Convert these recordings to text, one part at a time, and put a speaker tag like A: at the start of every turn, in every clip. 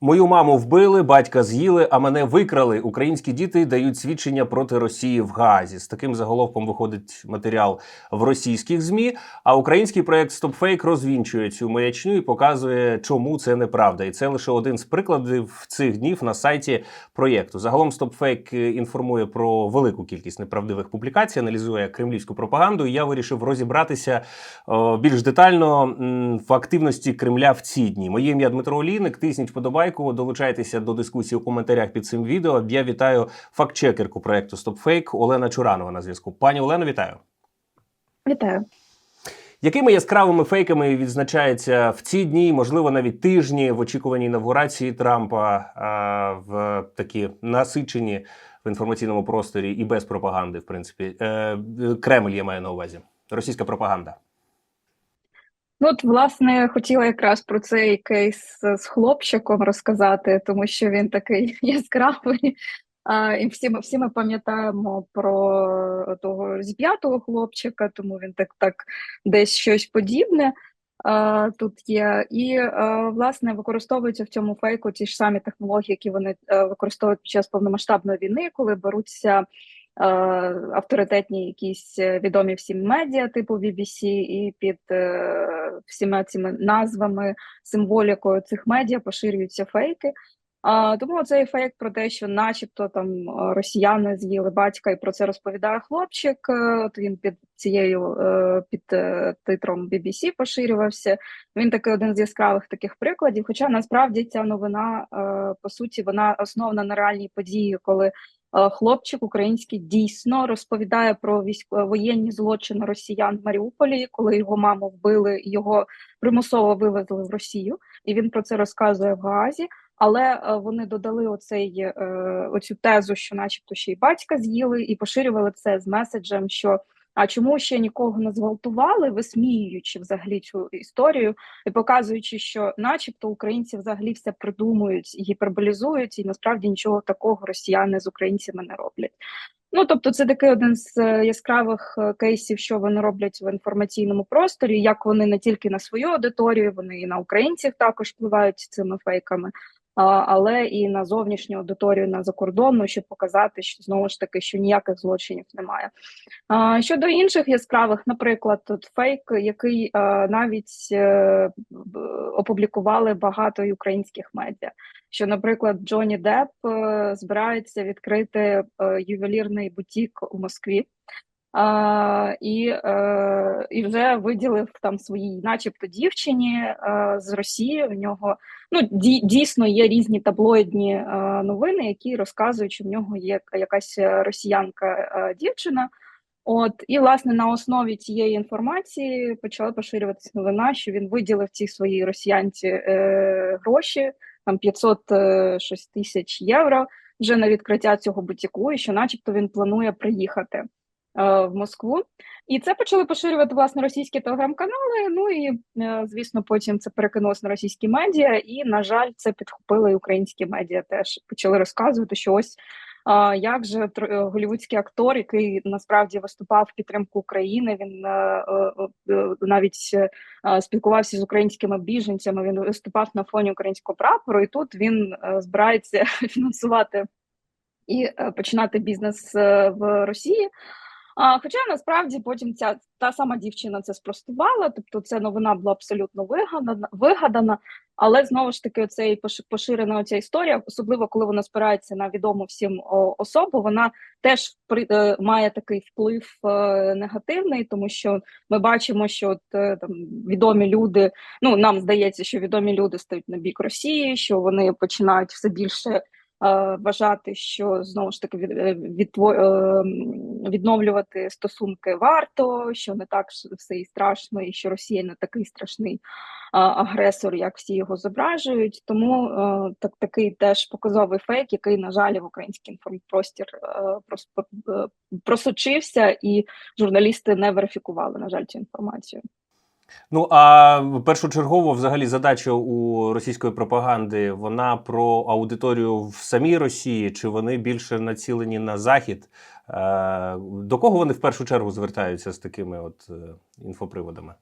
A: Мою маму вбили, батька з'їли, а мене викрали. Українські діти дають свідчення проти Росії в Гаазі. З таким заголовком виходить матеріал в російських змі. А український проект StopFake розвінчує цю маячню і показує, чому це неправда. І це лише один з прикладів цих днів на сайті проєкту. Загалом StopFake інформує про велику кількість неправдивих публікацій, аналізує кремлівську пропаганду. І я вирішив розібратися більш детально в активності Кремля в ці дні. Моє ім'я Дмитро Олійник. Тисніть вподобайку, долучайтеся до дискусії у коментарях під цим відео. Я вітаю фактчекерку проекту StopFake Олена Чуранова на зв'язку. Пані Олено, вітаю.
B: Вітаю.
A: Якими яскравими фейками відзначається в ці дні, можливо, навіть тижні в очікуванні інавгурації Трампа а, в такі насичені в інформаційному просторі і без пропаганди, в принципі, е, Кремль я маю на увазі, російська пропаганда.
B: Ну, от, власне, хотіла якраз про цей кейс з хлопчиком розказати, тому що він такий яскравий. А, і всі ми всі ми пам'ятаємо про того зіп'ятого хлопчика, тому він так так десь щось подібне а, тут є. І а, власне використовуються в цьому фейку ті ж самі технології, які вони а, використовують під час повномасштабної війни, коли беруться. Е, Авторитетні якісь е, відомі всім медіа, типу BBC, і під е, всіма цими назвами, символікою цих медіа поширюються фейки. А, тому цей фейк про те, що, начебто, там росіяни з'їли батька, і про це розповідає хлопчик. От він під цією під титром BBC поширювався. Він такий один з яскравих таких прикладів. Хоча насправді ця новина по суті вона основана на реальній події, коли хлопчик український дійсно розповідає про військ воєнні злочини росіян в Маріуполі, коли його маму вбили, його примусово вивезли в Росію, і він про це розказує в Гаазі. Але е, вони додали оцей е, оцю тезу, що, начебто, ще й батька з'їли, і поширювали це з меседжем, що а чому ще нікого не зґвалтували, висміюючи взагалі цю історію і показуючи, що, начебто, українці взагалі все придумують, гіперболізують, і насправді нічого такого росіяни з українцями не роблять. Ну тобто, це такий один з е, яскравих е, кейсів, що вони роблять в інформаційному просторі, як вони не тільки на свою аудиторію, вони і на українців також впливають цими фейками. Але і на зовнішню аудиторію на закордонну, щоб показати, що знову ж таки, що ніяких злочинів немає. Щодо інших яскравих, наприклад, тут фейк, який навіть е, опублікували багато українських медіа. Що, наприклад, Джонні Депп е, збирається відкрити е, ювелірний бутік у Москві. А, і, е, і вже виділив там своїй, начебто, дівчині е, з Росії. В нього ну дій- дійсно є різні таблоїдні е, новини, які розказують, що в нього є якась росіянка е, дівчина. От і власне на основі цієї інформації почала поширюватися новина, що він виділив цій своїй росіянці е, гроші, там 506 тисяч євро вже на відкриття цього бутіку, і що, начебто, він планує приїхати е, в Москву. І це почали поширювати власне російські телеграм-канали. Ну і е, звісно, потім це перекинулося на російські медіа. І на жаль, це підхопили і українські медіа. Теж почали розказувати, що ось. Як же е, голівудський актор, який насправді виступав в підтримку України, він е, е, е, навіть е, спілкувався з українськими біженцями. Він виступав на фоні українського прапору, і тут він е, збирається фінансувати і е, починати бізнес е, в Росії. А, хоча насправді потім ця та сама дівчина це спростувала, тобто ця новина була абсолютно вигадана, вигадана, але знову ж таки, оцей пош- поширена ця історія, особливо коли вона спирається на відому всім особу, вона теж е, має такий вплив е, негативний, тому що ми бачимо, що от, е, там відомі люди, ну нам здається, що відомі люди стають на бік Росії, що вони починають все більше вважати, що знову ж таки від, е, е, відновлювати стосунки варто, що не так все і страшно, і що Росія не такий страшний агресор, як всі його зображують. Тому е, так такий теж показовий фейк, який на жаль в український інформпростір е, е, просочився, і журналісти не верифікували на жаль цю інформацію.
A: Ну а першочергово, взагалі, задача у російської пропаганди вона про аудиторію в самій Росії, чи вони більше націлені на захід? Е, До кого вони в першу чергу звертаються з такими от е, інфоприводами?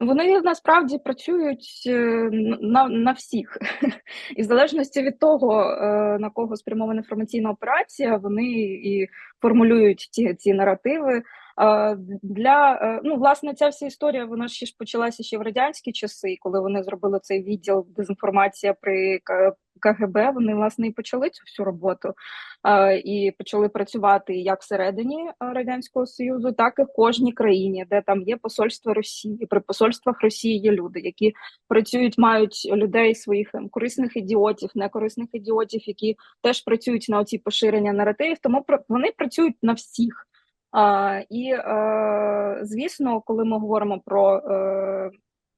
B: Вони насправді працюють е, на, на всіх, і в залежності від того, на кого спрямована інформаційна операція, вони і формулюють ці, ці наративи. Е, Для е, ну, власне, ця вся історія вона ще ж почалася ще в радянські часи, коли вони зробили цей відділ дезінформація при КГБ. Вони власне і почали цю всю роботу е, і почали працювати як всередині радянського союзу, так і в кожній країні, де там є посольство Росії. При посольствах Росії є люди, які працюють, мають людей своїх корисних ідіотів, некорисних ідіотів, які теж працюють на оці поширення наративів. Тому вони працюють на всіх. І е, звісно, коли ми говоримо про е,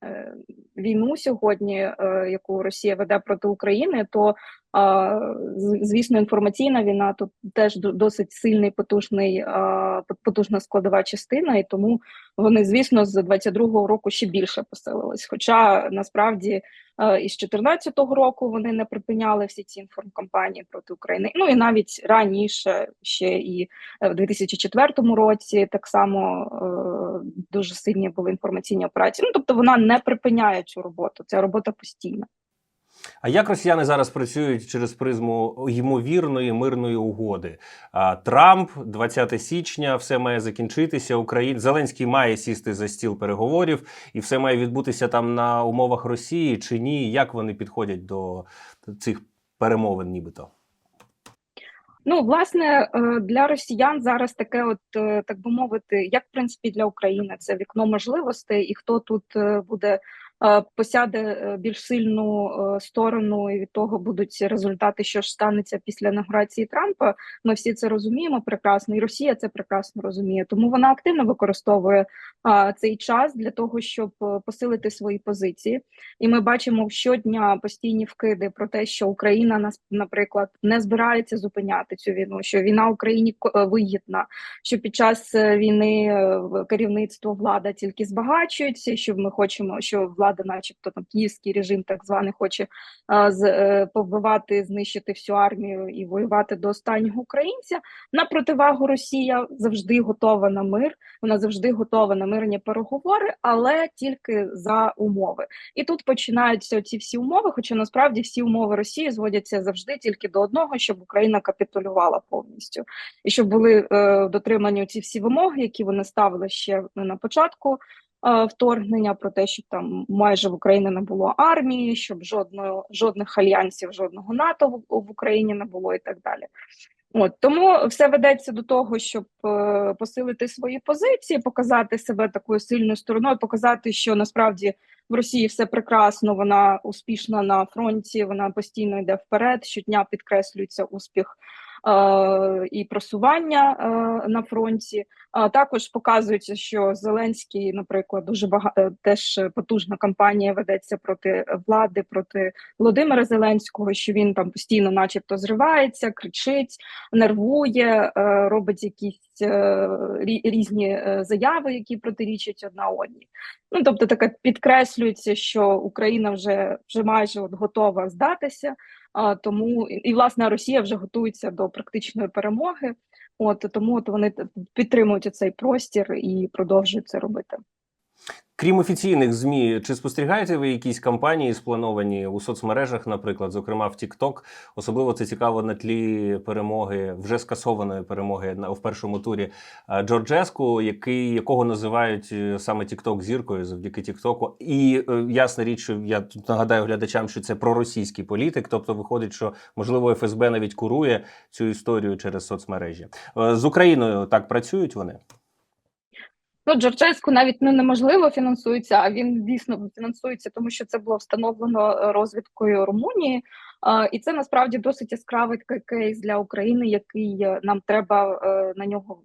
B: е, війну сьогодні, яку Росія веде проти України, то звісно, інформаційна війна тут теж досить сильний, потужний, потужна складова частина, і тому вони, звісно, з 22-го року ще більше посилились. Хоча насправді із 14-го року вони не припиняли всі ці інформкампанії проти України. Ну і навіть раніше, ще і е, в 2004 році, так само е, дуже сильні були інформаційні операції. Ну тобто вона не припиняє цю роботу. Ця робота постійна.
A: А як росіяни зараз працюють через призму ймовірної мирної угоди? Трамп, 20 січня, все має закінчитися. Україн Зеленський має сісти за стіл переговорів, і все має відбутися там на умовах Росії чи ні? Як вони підходять до цих перемовин, нібито?
B: Ну, власне, е, для росіян зараз таке, от е, так би мовити, як в принципі для України, це вікно можливостей, і хто тут е, буде посяде е, більш сильну е, сторону, і від того будуть результати, що ж станеться після інаугурації Трампа. Ми всі це розуміємо прекрасно, і Росія це прекрасно розуміє. Тому вона активно використовує цей час для того, щоб е, посилити свої позиції. І ми бачимо щодня постійні вкиди про те, що Україна нас, наприклад, не збирається зупиняти цю війну, що війна Україні е, вигідна, що під час е, війни е, керівництво влада тільки збагачується, що ми хочемо, що влада, начебто там київський режим, так званий, хоче з е, повбивати, знищити всю армію і воювати до останнього українця. На противагу Росія завжди готова на мир. Вона завжди готова на мирні переговори, але тільки за умови. І тут починаються ці всі умови. Хоча насправді всі умови Росії зводяться завжди тільки до одного, щоб Україна капітулювала повністю, і щоб були е, дотримані ці всі вимоги, які вони ставили ще на початку. Е, Вторгнення про те, щоб там майже в Україні не було армії, щоб жодного жодних альянсів, жодного НАТО в, в Україні не було, і так далі. От тому все ведеться до того, щоб е, посилити свої позиції, показати себе такою сильною стороною, показати, що насправді в Росії все прекрасно, вона успішна на фронті, вона постійно йде вперед. Щодня підкреслюється успіх і просування е, на фронті. Також показується, що Зеленський, наприклад, дуже багато теж потужна кампанія ведеться проти влади, проти Володимира Зеленського, що він там постійно, начебто, зривається, кричить, нервує, е, робить якісь е, різні е, заяви, які протирічать одна одній. Ну тобто, таке підкреслюється, що Україна вже вже майже от готова здатися. Тому і власне Росія вже готується до практичної перемоги. От тому от вони підтримують цей простір і продовжують це робити.
A: Крім офіційних змі, чи спостерігаєте ви якісь кампанії сплановані у соцмережах, наприклад, зокрема в TikTok? Особливо це цікаво на тлі перемоги, вже скасованої перемоги на в першому турі е, Джорджеску, який якого називають е, саме TikTok зіркою завдяки TikTok. І е, ясна річ, я тут нагадаю глядачам, що це проросійський політик. Тобто, виходить, що можливо ФСБ навіть курує цю історію через соцмережі. З Україною так працюють вони.
B: Ну, Джорджеску навіть не неможливо фінансується, а він дійсно фінансується, тому що це було встановлено е, розвідкою Румунії. І це насправді досить яскравий кейс для України, який е, нам треба е, на нього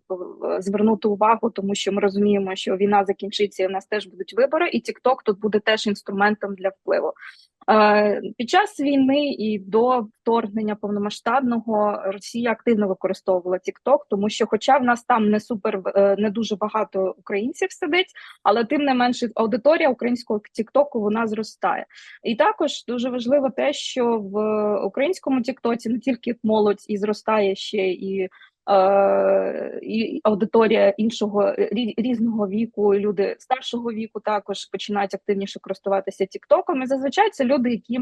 B: звернути увагу, тому що ми розуміємо, що війна закінчиться, і в нас теж будуть вибори, і TikTok тут буде теж інструментом для впливу. Е, Під час війни і до вторгнення повномасштабного Росія активно використовувала TikTok, тому що, хоча в нас там не супер е, не дуже багато українців сидить, але тим не менше аудиторія українського TikTok вона зростає. І також дуже важливо те, що в українському TikTok не тільки молодь і зростає ще і і аудиторія іншого різного віку, люди старшого віку також починають активніше користуватися Тіктоком. І зазвичай це люди, які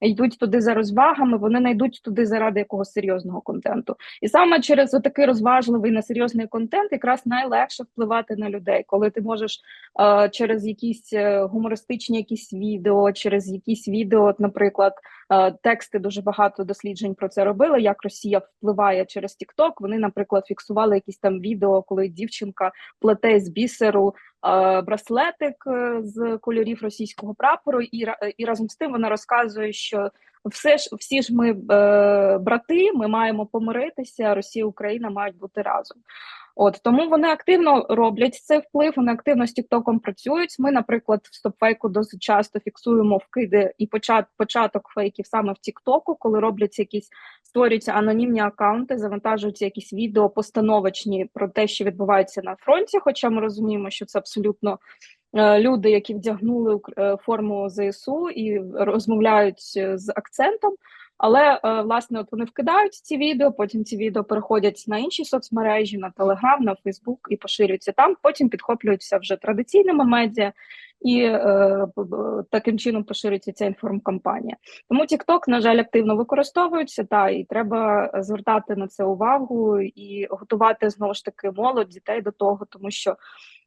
B: йдуть туди за розвагами, вони не туди заради якогось серйозного контенту. І саме через отакий розважливий несерйозний контент якраз найлегше впливати на людей, коли ти можеш е, через якісь е, гумористичні якісь відео, через якісь відео, наприклад, е, тексти дуже багато досліджень про це робили. Як Росія впливає через TikTok. Вони, наприклад, фіксували якісь там відео, коли дівчинка плете з бісеру е, браслетик е, з кольорів російського прапору, і, і разом з тим вона розказує, що все ж всі ж ми е, брати, ми маємо помиритися. Росія і Україна мають бути разом. От тому вони активно роблять цей вплив, вони активно з Тіктоком працюють. Ми, наприклад, в стопфейку досить часто фіксуємо вкиди і почат, початок фейків саме в Тіктоку, коли робляться якісь створюються анонімні акаунти, завантажуються якісь відео постановочні про те, що відбувається на фронті. Хоча ми розуміємо, що це абсолютно е, люди, які вдягнули е, форму ЗСУ і розмовляють е, з акцентом. Але е, власне, от вони вкидають ці відео, потім ці відео переходять на інші соцмережі, на Телеграм, на Фейсбук і поширюються там. Потім підхоплюються вже традиційними медіа, і е, таким чином поширюється ця інформкампанія. Тому TikTok, на жаль, активно використовується, та і треба звертати на це увагу і готувати знову ж таки молодь дітей до того, тому що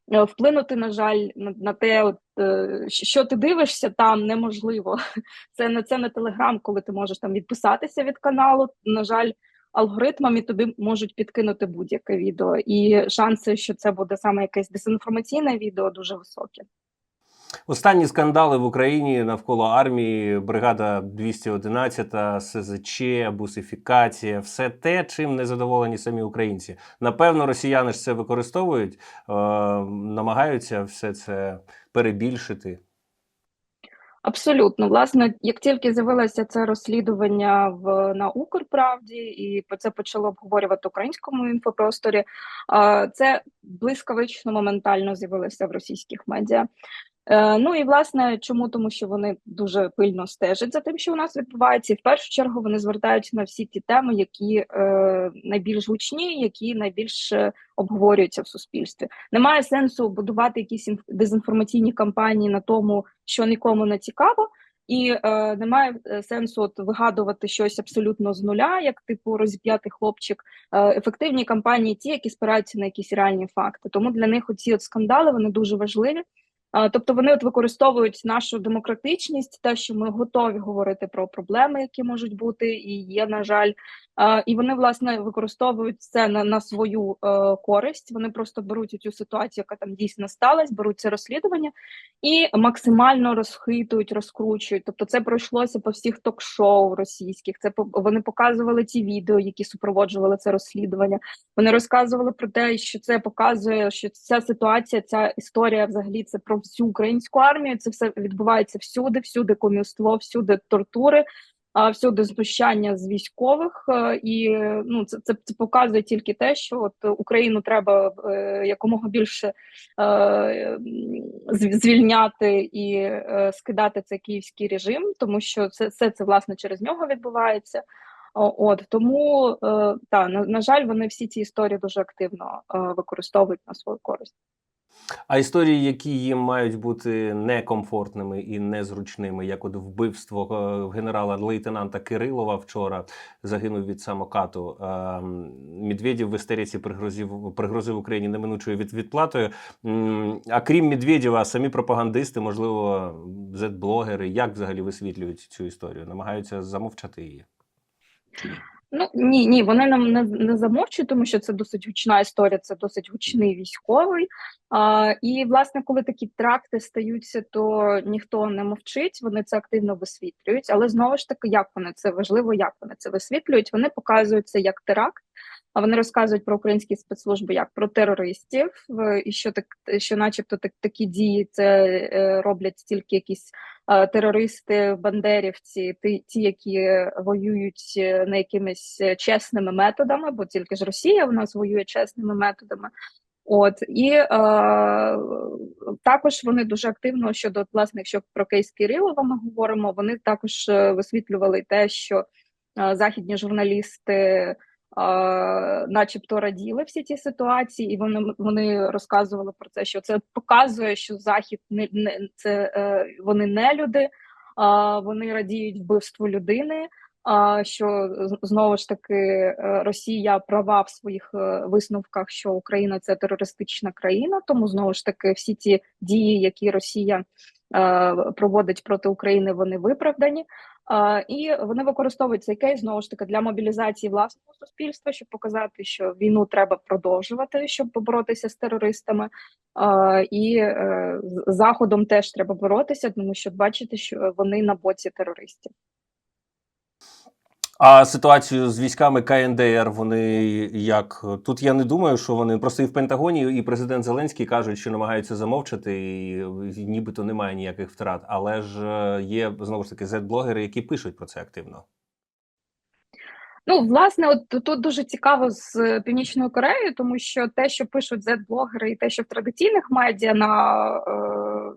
B: вплинути, на жаль, на, на те, от, е, що ти дивишся, там неможливо. Це не це не телеграм, коли ти можеш там відписатися від каналу. На жаль, алгоритмами тобі можуть підкинути будь-яке відео, і шанси, що це буде саме якесь дезінформаційне відео, дуже високі.
A: Останні скандали в Україні навколо армії, бригада 211, СЗЧ, бусифікація, все те, чим не задоволені самі українці. Напевно, росіяни ж це використовують, е, намагаються все це перебільшити.
B: Абсолютно, власне, як тільки з'явилося це розслідування в на Укрправді, і це почало обговорювати українському інфопросторі, а, це блискавично моментально з'явилося в російських медіа. Е, Ну і власне, чому? Тому що вони дуже пильно стежать за тим, що у нас відбувається, і в першу чергу вони звертають на всі ті теми, які е, найбільш гучні, які найбільш е, обговорюються в суспільстві. Немає сенсу будувати якісь інф- дезінформаційні кампанії на тому, що нікому не цікаво. І е, немає е, сенсу от вигадувати щось абсолютно з нуля, як типу розіп'ятий хлопчик. Е, ефективні кампанії, ті, які спираються на якісь реальні факти. Тому для них оці от скандали вони дуже важливі. Тобто вони от використовують нашу демократичність, те, що ми готові говорити про проблеми, які можуть бути, і є, на жаль, і вони власне використовують це на, на свою е, користь. Вони просто беруть цю ситуацію, яка там дійсно сталася, беруть це розслідування і максимально розхитують, розкручують. Тобто, це пройшлося по всіх ток-шоу російських. Це вони показували ті відео, які супроводжували це розслідування. Вони розказували про те, що це показує, що ця ситуація, ця історія, взагалі, це про всю українську армію. Це все відбувається всюди, всюди комівство, всюди тортури. Всюди знущання з військових, е, і ну це, це, це показує тільки те, що от Україну треба е, якомога більше е, звільняти і скидати цей київський режим, тому що це все це власне через нього відбувається. От тому е, та на, на жаль, вони всі ці історії дуже активно е, використовують на свою користь.
A: А історії, які їм мають бути некомфортними і незручними, як от вбивство е, генерала лейтенанта Кирилова вчора загинув від самокату. Ем, Медведєв в істериці пригрозив пригрозив Україні неминучою від відплатою. А крім Медведєва, самі пропагандисти, можливо, зет-блогери, як взагалі висвітлюють цю історію? Намагаються замовчати її.
B: Ну ні, ні, вони нам не, не замовчують, тому що це досить гучна історія, це досить гучний військовий. А, і власне, коли такі тракти стаються, то ніхто не мовчить, вони це активно висвітлюють. Але знову ж таки, як вони це важливо, як вони це висвітлюють? Вони показуються як теракт. А вони розказують про українські спецслужби як про терористів, і що так, що, начебто, так такі дії це е, роблять тільки якісь е, терористи, бандерівці, ті, які воюють е, не якимись чесними методами, бо тільки ж Росія в нас воює чесними методами. От і е, також вони дуже активно щодо власне, якщо про кейс Кирилова ми говоримо, вони також висвітлювали те, що е, західні журналісти. Начебто раділи всі ці ситуації, і вони вони розказували про це, що це показує, що захід не, не це е, вони не люди, а вони радіють вбивству людини. А що знову ж таки е, Росія права в своїх е, висновках, що Україна це терористична країна, тому знову ж таки всі ті дії, які Росія проводить проти України, вони виправдані. Е, І вони використовують цей кейс знову ж таки для мобілізації власного суспільства, щоб показати, що війну треба продовжувати, щоб поборотися з терористами. Е, І е, заходом теж треба боротися, тому що бачите, що вони на боці терористів.
A: А ситуацію з військами КНДР вони як тут я не думаю, що вони просто і в Пентагоні, і президент Зеленський кажуть, що намагаються замовчати, і нібито немає ніяких втрат. Але ж е, є знову ж таки зет-блогери, які пишуть про це активно.
B: Ну, власне, от тут дуже цікаво з Північною Кореєю, тому що те, що пишуть зет-блогери, і те, що в традиційних медіа на е,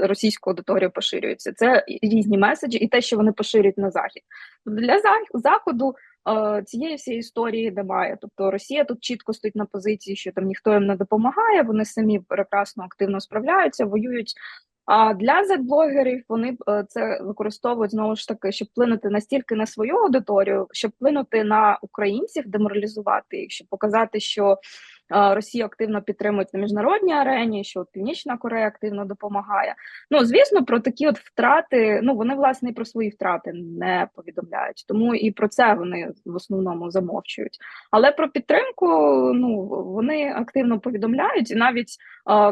B: російську аудиторію поширюється, це різні меседжі, і те, що вони поширюють на захід. Для Зах- заходу е, цієї всієї історії немає. Тобто Росія тут чітко стоїть на позиції, що там ніхто їм не допомагає, вони самі прекрасно активно справляються, воюють. А для зет-блогерів вони е, це використовують знову ж таки, щоб вплинути настільки на свою аудиторію, щоб вплинути на українців, деморалізувати їх, щоб показати, що Росію активно підтримують на міжнародній арені, що от Північна Корея активно допомагає. Ну звісно, про такі от втрати. Ну вони власне і про свої втрати не повідомляють, тому і про це вони в основному замовчують. Але про підтримку ну вони активно повідомляють, і навіть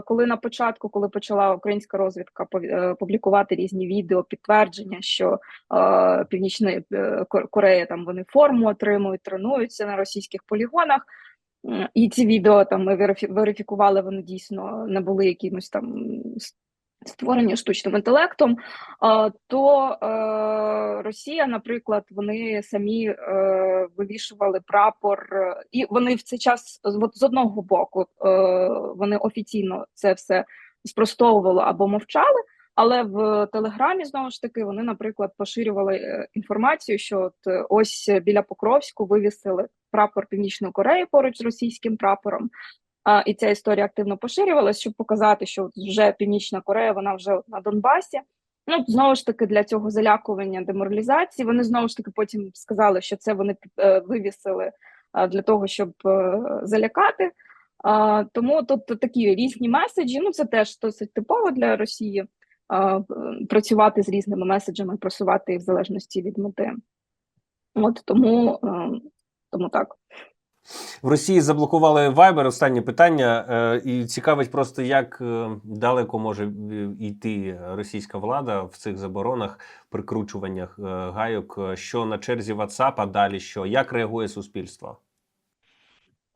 B: коли на початку, коли почала українська розвідка е, публікувати різні відео, підтвердження, що Північна е, Кор- Корея там вони форму отримують, тренуються на російських полігонах. І ці відео там ми верифі- верифікували, вони дійсно не були якимось там створені штучним інтелектом. То е, Росія, наприклад, вони самі е, вивішували прапор, і вони в цей час з одного боку е, вони офіційно це все спростовували або мовчали. Але в Телеграмі знову ж таки вони, наприклад, поширювали е, інформацію, що от е, ось біля Покровську вивісили прапор Північної Кореї поруч з російським прапором. А, і ця історія активно поширювалася, щоб показати, що вже Північна Корея, вона вже на Донбасі. Ну знову ж таки для цього залякування деморалізації. Вони знову ж таки потім сказали, що це вони е, вивісили для того, щоб залякати. Тому тут такі різні меседжі. Ну це теж досить типово для Росії. Працювати з різними меседжами, просувати їх в залежності від мети. От тому, е, тому так.
A: В Росії заблокували Viber. Останнє питання, е, і цікавить просто, як е, далеко може йти російська влада в цих заборонах, прикручуваннях гайок. Що на черзі WhatsApp, а далі що? Як реагує суспільство?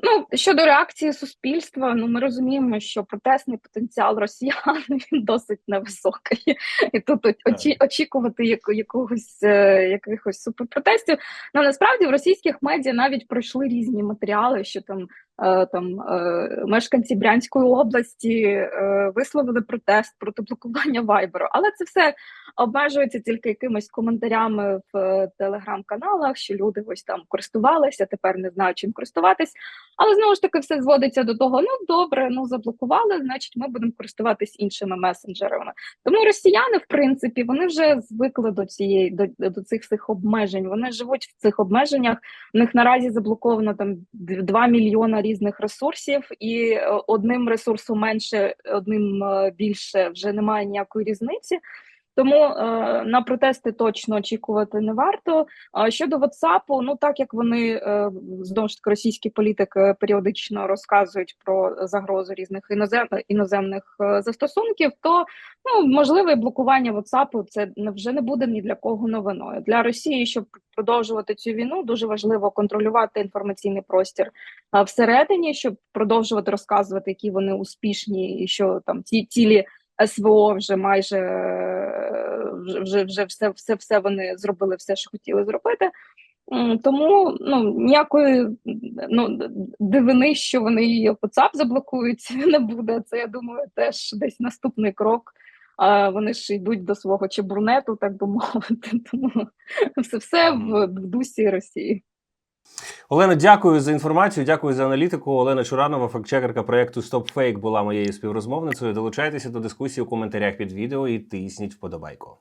B: Ну щодо реакції суспільства, ну ми розуміємо, що протестний потенціал росіян він досить невисокий, і тут очі, очікувати яко- якогось е, якихось суперпротестів. Ну насправді в російських медіа навіть пройшли різні матеріали, що там. е, Там е, мешканці Брянської області висловили протест проти блокування Вайберу, але це все обмежується тільки якимись коментарями в е, телеграм-каналах, що люди ось там користувалися, тепер не знають чим користуватись. Але знову ж таки все зводиться до того: ну добре, ну заблокували, значить, ми будемо користуватись іншими месенджерами. Тому росіяни, в принципі, вони вже звикли до цієї до, до цих всіх обмежень. Вони живуть в цих обмеженнях. В них наразі заблоковано там 2 мільйона різних ресурсів, і е, одним ресурсом менше, одним е, більше вже немає ніякої різниці. Тому е, на протести точно очікувати не варто. А щодо WhatsApp, ну так як вони е, знову ж таки російські політики періодично розказують про загрозу різних інозем, іноземних е, застосунків, то ну можливе блокування WhatsApp це вже не буде ні для кого новиною. Для Росії, щоб продовжувати цю війну, дуже важливо контролювати інформаційний простір а, всередині, щоб продовжувати розказувати, які вони успішні, і що там ті цілі. СВО вже майже е, вже, вже, все, все, все вони зробили, все, що хотіли зробити. Тому ну ніякої ну дивини, що вони її WhatsApp заблокують, не буде. Це я думаю, теж десь наступний крок. А вони ж йдуть до свого чебурнету, так би мовити. Тому все все в дусі Росії.
A: Олена, дякую за інформацію, дякую за аналітику. Олена Чуранова, фактчекерка проєкту StopFake, була моєю співрозмовницею. Долучайтеся до дискусії у коментарях під відео і тисніть вподобайку.